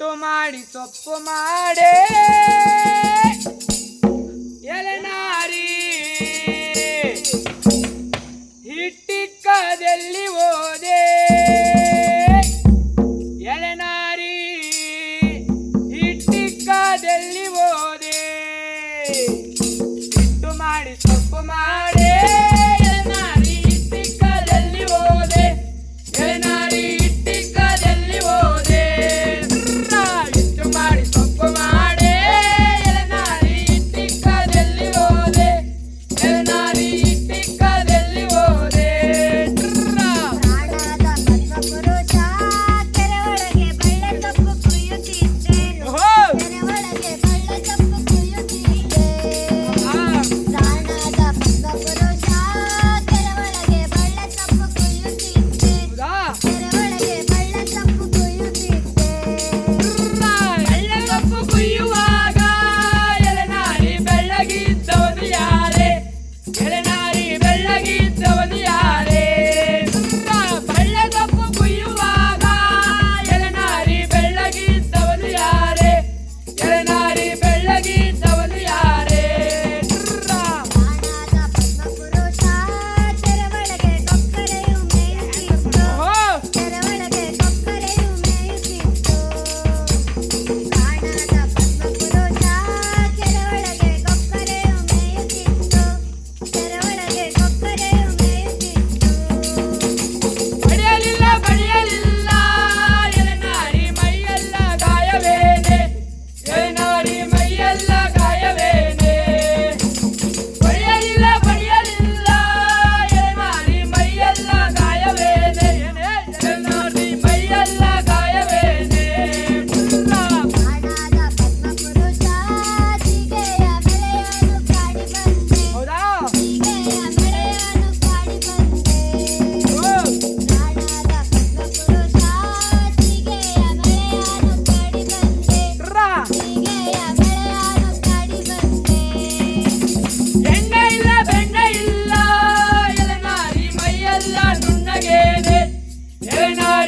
ಒಟ್ಟು ಮಾಡಿ ಸೊಪ್ಪು ಮಾಡೇ. ಎಲೆನಾರಿ ಹಿಟ್ಟಿಕ್ಕದಲ್ಲಿ ಓದೆ ಎಲೆನಾರಿ ಹಿಟ್ಟಿಕ್ಕದಲ್ಲಿ ಓದೆ ಹಿಟ್ಟು ಮಾಡಿ ಸೊಪ್ಪು ಮಾಡೇ. again. Then I